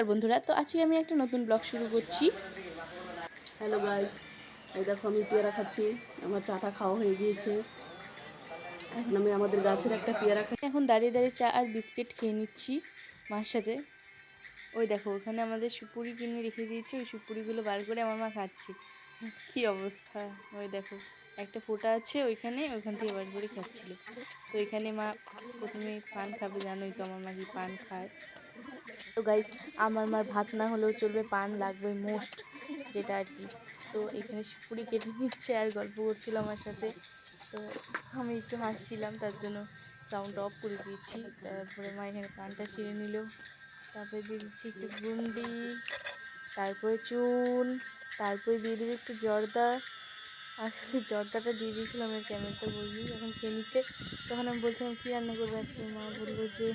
নমস্কার বন্ধুরা তো আজকে আমি একটা নতুন ব্লগ শুরু করছি। হ্যালো গাইস এই দেখো আমি পেয়ারা খাচ্ছি আমার চাটা খাওয়া হয়ে গিয়েছে। এখন আমি আমাদের গাছের একটা পেয়ারা খাই এখন দাঁড়িয়ে দাঁড়িয়ে চা আর বিস্কিট খেয়ে নিচ্ছি মার সাথে। ওই দেখো ওখানে আমাদের সুপুরি কিনে রেখে দিয়েছে ওই সুপুরিগুলো বার করে আমার মা খাচ্ছে। কি অবস্থা? ওই দেখো একটা ফোঁটা আছে ওইখানে ওইখান থেকে বার করে খাচ্ছিল। তো এখানে মা প্রথমে পান খাবে জানোই তো আমার মা কি পান খায়। তো গাইজ আমার মার ভাত না হলেও চলবে, পান লাগবে মোস্ট যেটা আর কি। তো এখানে সুপুরি কেটে নিচ্ছে আর গল্প করছিল আমার সাথে। তো আমি একটু হাসছিলাম, তার জন্য সাউন্ড অফ করে দিয়েছি। তারপরে মা এখানে পানটা ছিঁড়ে নিল। তারপরে দিয়ে দিচ্ছি একটু গুন্ডি তারপরে চুন, তারপরে দিয়ে দেবে একটু জর্দা। আসলে জর্দাটা দিয়ে দিয়েছিলাম আমি ক্যামেরাটা বলবি এখন খেয়ে নিচ্ছে, তখন আমি বলছিলাম, কী রান্না করব আজকে? মা বলল যে,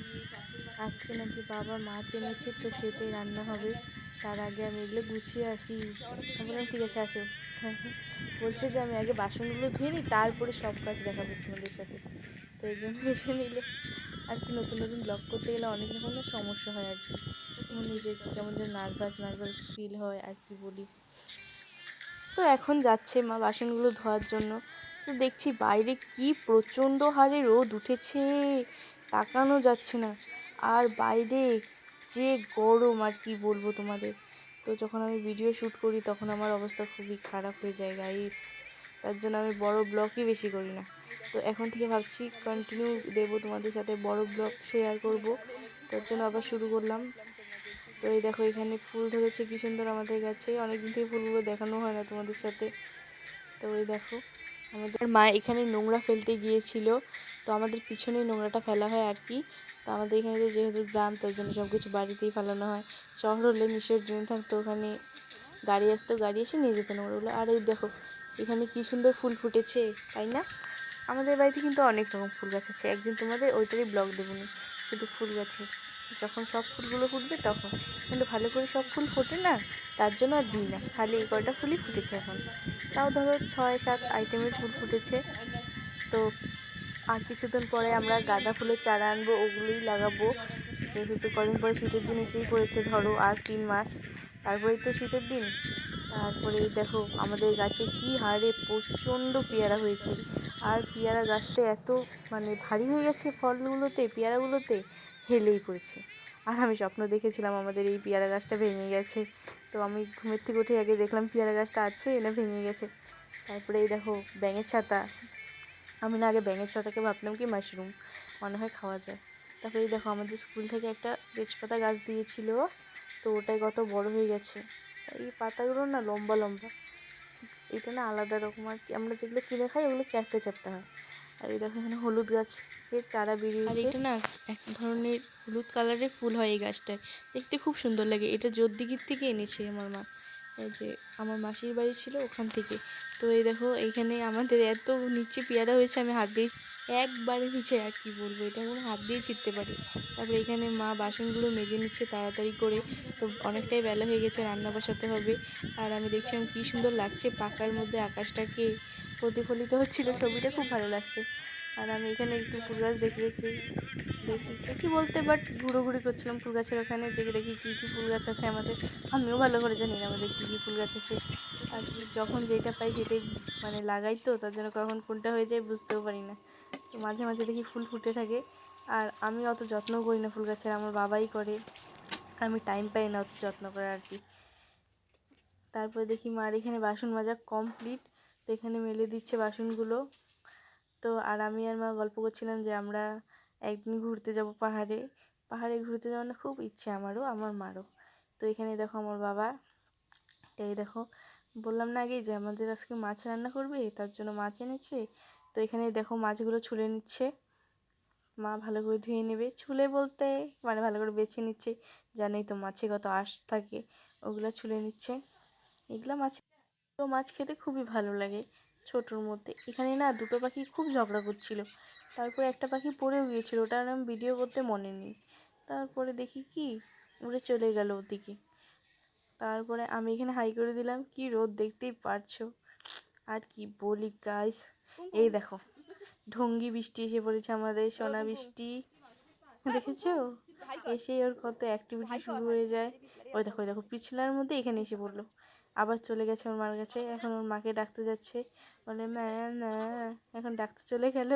আজকে নাকি বাবা মাছ এনেছে, তো সেটাই রান্না হবে। তার আগে আমি এগুলো গুছিয়ে আসি। আমি বললাম, ঠিক আছে, আসো। বলছে যে, আমি আগে বাসনগুলো ধুয়ে নিই, তারপরে সব কাজ দেখাবো তোমাদের সাথে। তো এই জন্য এসে নিলে। আর কি নতুন নতুন ব্লগ করতে গেলে অনেক রকমের সমস্যা হয় আর কি। নিজের কেমন যেন নার্ভাস নার্ভাস ফিল হয়, আর কি বলি। তো এখন যাচ্ছে মা বাসনগুলো ধোয়ার জন্য। তো দেখছি বাইরে কি প্রচণ্ড হারে রোদ উঠেছে, তাকানো যাচ্ছে না। আর বাইরে যে গরম, আর কি বলব তোমাদের। তো যখন আমি ভিডিও শ্যুট করি, তখন আমার অবস্থা খুবই খারাপ হয়ে যায় গাইস তার জন্য আমি বড় ব্লগই বেশি করি না। তো এখন থেকে ভাবছি কন্টিনিউ দেবো তোমাদের সাথে বড় ব্লগ শেয়ার করব। তার জন্য আবার শুরু করলাম। এই দেখো, এখানে ফুল ধরেছে, কি সুন্দর আমাদের কাছে অনেকদিন থেকে ফুলগুলো দেখানো হয় না তোমাদের সাথে। তো ওই দেখো, আমাদের মা এখানে নোংরা ফেলতে গিয়েছিল। তো আমাদের পিছনেই নোংরাটা ফেলা হয় আর কি। তো আমাদের এখানে তো যেহেতু গ্রাম, তার জন্য সব কিছু বাড়িতেই ফেলানো হয়। শহর হলে নিশ্চয় ড্রেন থাকতো, ওখানে গাড়ি আসতো, গাড়ি এসে নিয়ে যেত নোংরাগুলো আর এই দেখো, এখানে কি সুন্দর ফুল ফুটেছে, তাই না? আমাদের বাড়িতে কিন্তু অনেক রকম ফুল গাছ আছে। একদিন তোমাদের ওইটারই ব্লগ দেবো নি, শুধু ফুল গাছে। যখন সব ফুলগুলো ফুটবে তখন। কিন্তু ভালো করে সব ফুল ফোটে না, তার জন্য আর দিই না। খালি এই কয়টা ফুলই ফুটেছে এখন। তাও ধরো ছয়, সাত আইটেমের ফুল ফুটেছে। তো আর কিছুদিন পরে আমরা গাঁদা ফুলের চারা আনব, ওগুলোই লাগাবো। যেহেতু কদিন পরে শীতের দিন এসেই পড়েছে, ধরো আর তিন মাস। তারপরেই তো শীতের দিন। তারপরে দেখো আমাদের গাছে কি হারে প্রচণ্ড পেয়ারা হয়েছে। আর পেয়ারা গাছটা এত মানে ভারী হয়ে গেছে ফলগুলোতে, পেয়ারাগুলোতে। হেলেই পড়েছে। আর আমি স্বপ্ন দেখেছিলাম আমাদের এই পেয়ারা গাছটা ভেঙে গেছে। তো আমি ঘুমের থেকে উঠে আগে দেখলাম পেয়ারা গাছটা আছে না ভেঙে গেছে। তারপরে এই দেখো, ব্যাঙের ছাতা। আমি না আগে ব্যাঙের ছাতাকে ভাবলাম কি মাশরুম, মনে হয় খাওয়া যায়। তারপরে এই দেখো, আমাদের স্কুল থেকে একটা তেজপাতা গাছ দিয়েছিল, তো ওটাই কত বড় হয়ে গেছে। এই পাতাগুলো না লম্বা লম্বা। এটা না আলাদা রকম আর কি। আমরা যেগুলো কিনে খাই, ওগুলো চ্যাপটা চ্যাপটা হয়। আর এই দেখো এখানে হলুদ গাছ এর চারা বেরিয়েছে আর এটা না এক ধরনের হলুদ কালারের ফুল হয় এই গাছটায়। দেখতে খুব সুন্দর লাগে। এটা জোরদিঘির থেকে এনেছে আমার মা। এই যে আমার মাসির বাড়ি ছিল ওখান থেকে। তো এই দেখো এইখানে আমাদের এত নিচে পেয়ারা হয়েছে আমি হাত দিয়ে একবারে নিচে আর কি বলব, এটা আমি হাত দিয়ে ছিটতে পারি। তারপরে এখানে মা বাসনগুলো মেজে নিচ্ছে তাড়াতাড়ি করে, তো অনেকটাই বেলা হয়ে গেছে, রান্না বসাতে হবে। আর আমি দেখছিলাম কী সুন্দর লাগছে পাকার মধ্যে আকাশটাকে প্রতিফলিত হচ্ছিল, ছবিটা খুব ভালো লাগছে। আর আমি এখানে একটু ফুল গাছ দেখে দেখে, দেখি দেখি বলতে বাট ঘুরোঘুরি করছিলাম ফুল গাছের ওখানে যে দেখি কী কী ফুল গাছ আছে আমাদের। আমিও ভালো করে জানি না আমাদের কী কী ফুল গাছ আছে। আর যখন যেটা পাই সেটাই মানে লাগাই তো, তার জন্য কখন কোনটা হয়ে যায় বুঝতেও পারি না। মাঝে মাঝে দেখি ফুল ফুটে থাকে। আর আমি অত যত্নও করি না ফুল গাছের, আমার বাবাই করে। আমি টাইম পাই না অত যত্ন করার আর কি। তারপরে দেখি মার এখানে বাসন মাজা কমপ্লিট তো এখানে মেলে দিচ্ছে বাসনগুলো। তো আর আমি আর মা গল্প করছিলাম যে আমরা একদিন ঘুরতে যাব পাহাড়ে। পাহাড়ে ঘুরতে যাওয়ার খুব ইচ্ছে আমারও, আমার মারও। তো এখানে দেখো আমার বাবা। এই দেখো, বললাম না আগেই যে আমাদের আজকে মাছ রান্না করবে, তার জন্য মাছ এনেছে। তো এখানে দেখো মাছগুলো ছুলে নিচ্ছে। মা ভালো করে ধুয়ে নেবে। ছুলে বলতে মানে ভালো করে বেছে নিচ্ছে। জানেই তো মাছে কত আঁশ থাকে। ওগুলো ছুলে নিচ্ছে। এগুলো মাছ তো মাছ খেতে খুবই ভালো লাগে ছোটোর মধ্যে। এখানে না দুটো পাখি খুব ঝগড়া করছিল। তারপরে একটা পাখি পড়েও গিয়েছিল। ওটা আমি ভিডিও করতে মনে নেই। তারপরে দেখি কি? উড়ে চলে গেল ওদিকে। তারপরে আমি এখানে হাই করে দিলাম। কি রোদ দেখতেই পারছ। আর কি বলি গাইস এই দেখো ঢঙ্গি বৃষ্টি এসে পড়েছে আমাদের সোনা বৃষ্টি। দেখেছ? এসেই ওর কত অ্যাক্টিভিটি শুরু হয়ে যায়। ওই দেখো ওই দেখো পিছলার মধ্যে এখানে এসে পড়ল। আবার চলে গেছে ওর মার কাছে। এখন ওর মাকে ডাকতে যাচ্ছে। বলে মা না এখন ডাকতে চলে গেল।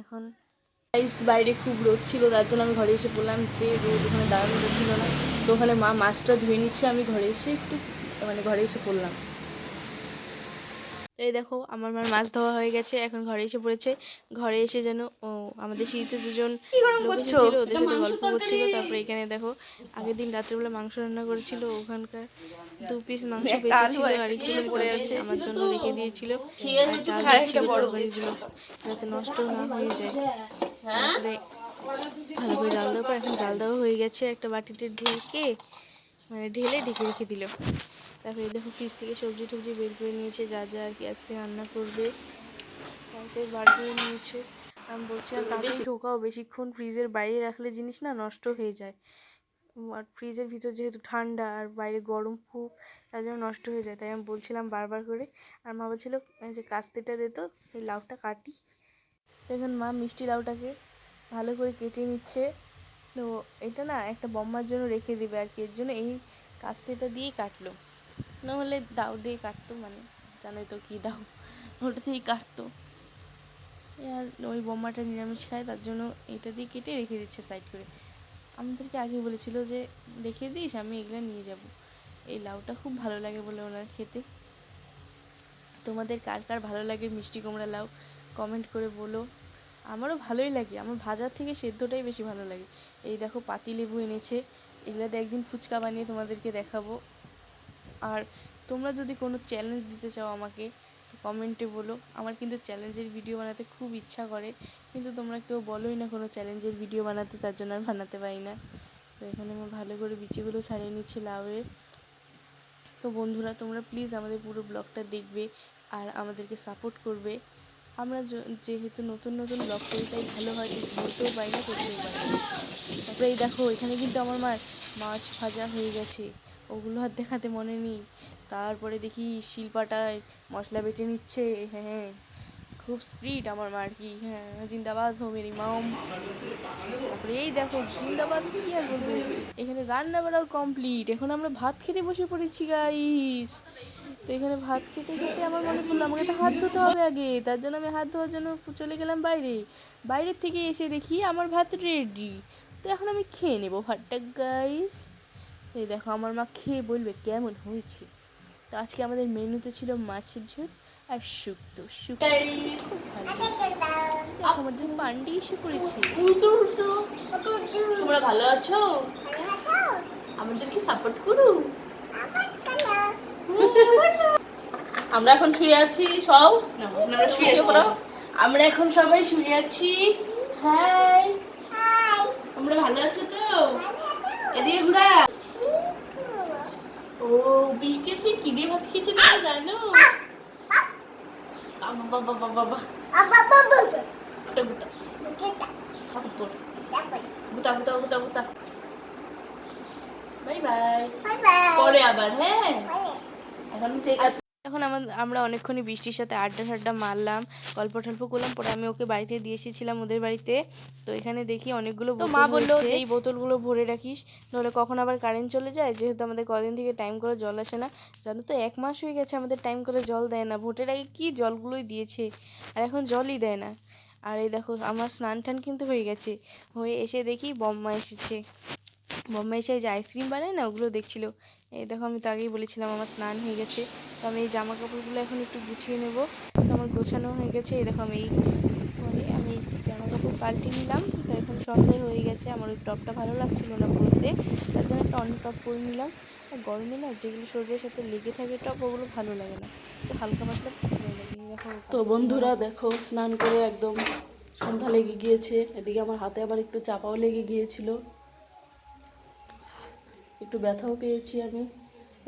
এখন গাইস বাইরে খুব রোদ ছিল তার জন্য আমি ঘরে এসে পড়লাম যে রোদ ওখানে দাঁড়ানো ছিল না। তো ওখানে মা মাছটা ধুয়ে নিচ্ছে আমি ঘরে এসে একটু মানে ঘরে এসে পড়লাম। এই দেখো আমার মার মাছ ধোয়া হয়ে গেছে এখন ঘরে এসে পড়েছে। ঘরে এসে যেন ও আমাদের শীতে দুজন লোক এসেছিল ওদের সাথে গল্প করছিল। তারপরে এখানে দেখো আগের দিন রাত্রিবেলা মাংস রান্না করেছিল ওখানকার দু পিস মাংস বেঁচে ছিল আর একটু পড়ে আছে আমার জন্য রেখে দিয়েছিল। আর চাল তরকারিগুলো যাতে নষ্ট না হয়ে যায়। তারপরে ভালো করে জাল দেওয়ার পর এখন জাল দেওয়া হয়ে গেছে একটা বাটিতে ঢেকে মানে ঢেলে ঢেকে রেখে দিল। তারপরে দেখো ফ্রিজ থেকে সবজি টবজি বের করে নিয়েছে যা যা আর কি আজকে রান্না করবে। তারপরে বার করে নিয়েছে। আমি বলছিলাম তাড়াতাড়ি ঢোকাও বেশিক্ষণ ফ্রিজের বাইরে রাখলে জিনিস না নষ্ট হয়ে যায়। আর ফ্রিজের ভিতর যেহেতু ঠান্ডা আর বাইরে গরম খুব তার জন্য নষ্ট হয়ে যায়। তাই আমি বলছিলাম বারবার করে। আর মা বলছিল যে কাস্তেটা দে তো এই লাউটা কাটি। দেখুন মা মিষ্টি লাউটাকে ভালো করে কেটে নিচ্ছে। তো এটা না একটা বম্মার জন্য রেখে দেবে আর কি। এর জন্য এই কাস্তেটা দিয়েই কাটলো। নাহলে দাও দিয়ে কাটতো মানে। জানোই তো কী দাও ওটা দিয়েই কাটতো আর ওই বোম্মাটা নিরামিষ খায় তার জন্য এটা দিয়ে কেটে রেখে দিচ্ছে সাইড করে আমাদেরকে আগে বলেছিল যে, রেখে দিস, আমি এগুলো নিয়ে যাব। এই লাউটা খুব ভালো লাগে বলে ওনার খেতে। তোমাদের কার কার ভালো লাগে মিষ্টি কুমড়া লাউ কমেন্ট করে বলো। আমারও ভালোই লাগে, আমার ভাজার থেকে সেদ্ধটাই বেশি ভালো লাগে। এই দেখো পাতিলেবু এনেছে, এগুলাতে একদিন ফুচকা বানিয়ে তোমাদেরকে দেখাবো। আর তোমরা যদি কোনো চ্যালেঞ্জ দিতে চাও আমাকে, তো কমেন্টে বলো। আমার কিন্তু চ্যালেঞ্জের ভিডিও বানাতে খুব ইচ্ছা করে, কিন্তু তোমরা কেউ বলোই না কোনো চ্যালেঞ্জের ভিডিও বানাতে, তার জন্য আর বানাতে পারি না। তো এখানে আমি ভালো করে বিচিগুলো ছাড়িয়ে নিচ্ছি লাউয়ের। তো বন্ধুরা, তোমরা প্লিজ আমাদের পুরো ব্লগটা দেখবে আর আমাদেরকে সাপোর্ট করবে। আমরা যেহেতু নতুন নতুন ব্লগ করি, তাই ভালো হয় বলতেও পারি না, করতেও পারি তারপরে এই দেখো, এখানে কিন্তু আমার মার মাছ ভাজা হয়ে গেছে। ওগুলো আর দেখাতে মনে নেই। তারপরে দেখি শিল্পাটায় মশলা বেটে নিচ্ছে হ্যাঁ খুব স্পিড আমার মা আর কি হ্যাঁ জিন্দাবাদ, হো মেরি মাম। তারপরে এই দেখো, জিন্দাবাদ কি আর বলব? এখানে রান্না বাড়াও কমপ্লিট এখন আমরা ভাত খেতে বসে পড়েছি গাইস তো এখানে ভাত খেতে খেতে আমার মনে পড়ল, আমাকে তো হাত ধুতে হবে আগে। তার জন্য আমি হাত ধোয়ার জন্য চলে গেলাম বাইরে। বাইরের থেকে এসে দেখি আমার ভাত রেডি তো এখন আমি খেয়ে নেব ভাতটা গাইস এই দেখো আমার মা খেয়ে বলবে কেমন হয়েছে। তো আজকে আমাদের মেনুতে ছিল মাছের ঝোল আর শুক্তো। শুক্তো আমাদের পান্ডি এসে পড়েছে। তোমরা ভালো আছো? আমাদেরকে সাপোর্ট করো। আমরা এখন শুয়ে আছি সব? আমরা শুয়ে পড়ো। আমরা এখন সবাই শুয়ে আছি। হাই। তোমরা ভালো আছো তো? এদিকে ঘুরা। ও বৃষ্টি আছে কি দিয়ে ভাত খেয়েছে তুমি জানো? বাবা বাবা বাবা গুতা গুতা গুতা গুতা গুতা গুতা বাই বাই। পরে আবার হ্যাঁ? এখন চেক এখন আমার আমরা অনেকক্ষণই বৃষ্টির সাথে আড্ডা ঠাড্ডা মারলাম গল্প টল্প করলাম পরে আমি ওকে বাড়িতে দিয়ে এসেছিলাম ওদের বাড়িতে। তো এখানে দেখি অনেকগুলো তো মা বলল যে এই বোতলগুলো ভরে রাখিস নাহলে কখন আবার কারেন্ট চলে যায়? যেহেতু আমাদের কদিন থেকে টাইম করে জল আসে না। জানো তো এক মাস হয়ে গেছে আমাদের টাইম করে জল দেয় না। ভোটের আগে কি জলগুলোই দিয়েছে? আর এখন জলই দেয় না। আর এই দেখো আমার স্নান টান কিন্তু হয়ে গেছে। হয়ে এসে দেখি বম্মা এসেছে। বম্মা এসে যে আইসক্রিম বানায় না, ওগুলো দেখছিল। এই দেখো, আমি তো আগেই বলেছিলাম আমার স্নান হয়ে গেছে। তো আমি এই জামা কাপড়গুলো এখন একটু গুছিয়ে নেব। তো আমার গোছানো হয়ে গেছে। এই দেখো, আমি এই আমি জামা কাপড় পাল্টে নিলাম। তো এখন সন্ধ্যে হয়ে গেছে। আমার ওই টপটা ভালো লাগছিল না পরতে। তার জন্য একটা অন্য টপ পরে নিলাম। আর গরমে না, যেগুলো শরীরের সাথে লেগে থাকে টপ, ওগুলো ভালো লাগে না। তো হালকা পাতলা ভালো লাগে দেখো, তো বন্ধুরা, দেখো, স্নান করে একদম সন্ধ্যা লেগে গিয়েছে। এদিকে আমার হাতে আবার একটু চাপাও লেগে গিয়েছিল। একটু ব্যথাও পেয়েছি আমি।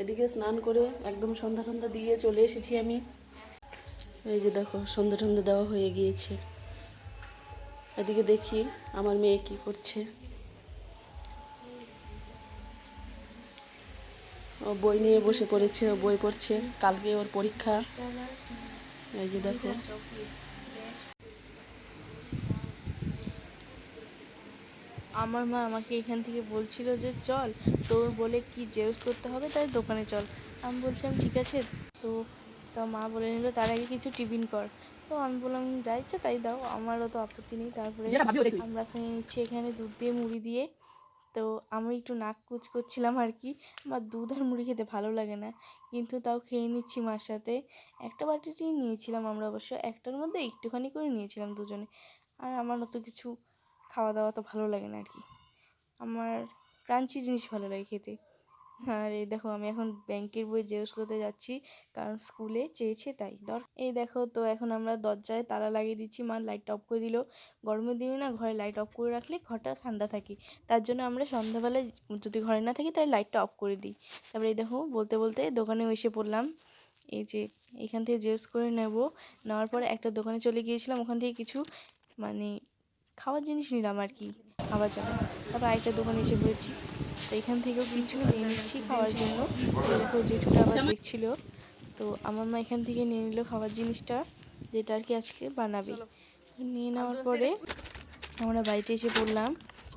এদিকে স্নান করে একদম সন্ধ্যা সন্ধ্যা দিয়ে চলে এসেছি আমি। এই যে দেখো, সন্ধ্যা সন্ধ্যা দেওয়া হয়ে গিয়েছে। এদিকে দেখি আমার মেয়ে কি করছে। ও বই নিয়ে বসে ও বই পড়ছে। কালকে ওর পরীক্ষা। এই যে দেখো আমার মা আমাকে এখান থেকে বলছিল যে চল তোর বলে কি জেরক্স করতে হবে তাই দোকানে চল। আমি বলছিলাম ঠিক আছে। তো তা মা বলে নিল তার আগে কিছু টিফিন কর। তো আমি বললাম যা ইচ্ছে তাই দাও আমারও তো আপত্তি নেই। তারপরে। আমরা খেয়ে নিচ্ছি এখানে দুধ দিয়ে মুড়ি দিয়ে। তো আমি একটু নাক কুচ করছিলাম আর কি। আমার দুধ আর মুড়ি খেতে ভালো লাগে না কিন্তু তাও খেয়ে নিচ্ছি মার সাথে। একটা বাটিতেই নিয়েছিলাম আমরা অবশ্য একটার মধ্যে একটুখানি করে নিয়েছিলাম দুজনে। আর আমার অত কিছু খাওয়া দাওয়া তো ভালো লাগে না আর কি আমার ক্রাঞ্চি জিনিস ভালো লাগে খেতে। আর এই দেখো আমি এখন ব্যাংকের বই জেরক্স করতে যাচ্ছি, কারণ স্কুলে চেয়েছে তাই। দর এই দেখো তো এখন আমরা দরজায় তালা লাগিয়ে দিচ্ছি, মা লাইটটা অফ করে দিল। গরমের দিনে না ঘরে লাইট অফ করে রাখলে ঘরটা ঠান্ডা থাকে। তার জন্য আমরা সন্ধ্যাবেলায় যদি ঘরে না থাকি তাহলে লাইটটা অফ করে দিই। তারপরে এই দেখো বলতে বলতে দোকানেও এসে পড়লাম। এই যে এখান থেকে জেরক্স করে নেব। নেওয়ার পরে একটা দোকানে চলে গিয়েছিলাম। ওখান থেকে কিছু মানে খাওয়ার জিনিস নিলাম আর কি খাওয়া যাবে তারপর আরেকটা দোকানে এসে পড়েছি তো এখান থেকেও কিছু নিয়ে নিচ্ছি খাওয়ার জন্য। দেখো জেঠুটা আবার দেখছিল তো আমার মা এখান থেকে নিয়ে নিল খাবার জিনিসটা যেটা আর কি আজকে বানাবে। তো নিয়ে নেওয়ার পরে আমরা বাড়িতে এসে পড়লাম।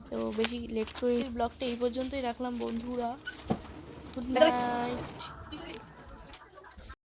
তো বেশি লেট করে ব্লগটা এই পর্যন্তই রাখলাম বন্ধুরা। Good night